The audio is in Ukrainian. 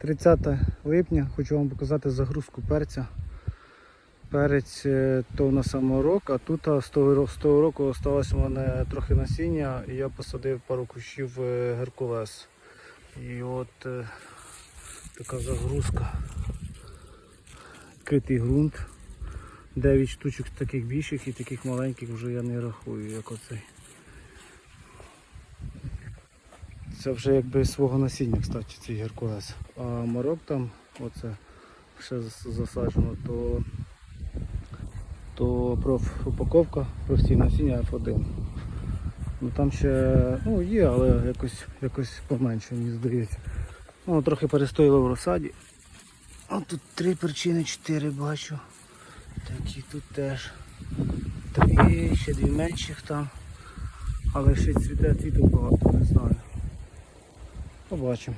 30 липня хочу вам показати загрузку перця. Перець е, то на саморок, а тут з того, з того року осталось у мене трохи насіння і я посадив пару кущів е, геркулес. І от е, така загрузка. Критий ґрунт. 9 штучок таких більших і таких маленьких вже я не рахую, як оцей. Це вже якби свого насіння, кстати, цей геркулес. А марок там, оце ще засаджено, то, то профупаковка професійне насіння F1. Ну там ще ну, є, але якось, якось поменше, мені здається. Воно трохи перестоїло в розсаді. А тут три причини, чотири бачу. Такі тут теж. Три, ще дві менших там. Але ще цвіте цвіток багато, не знаю. Побачимо.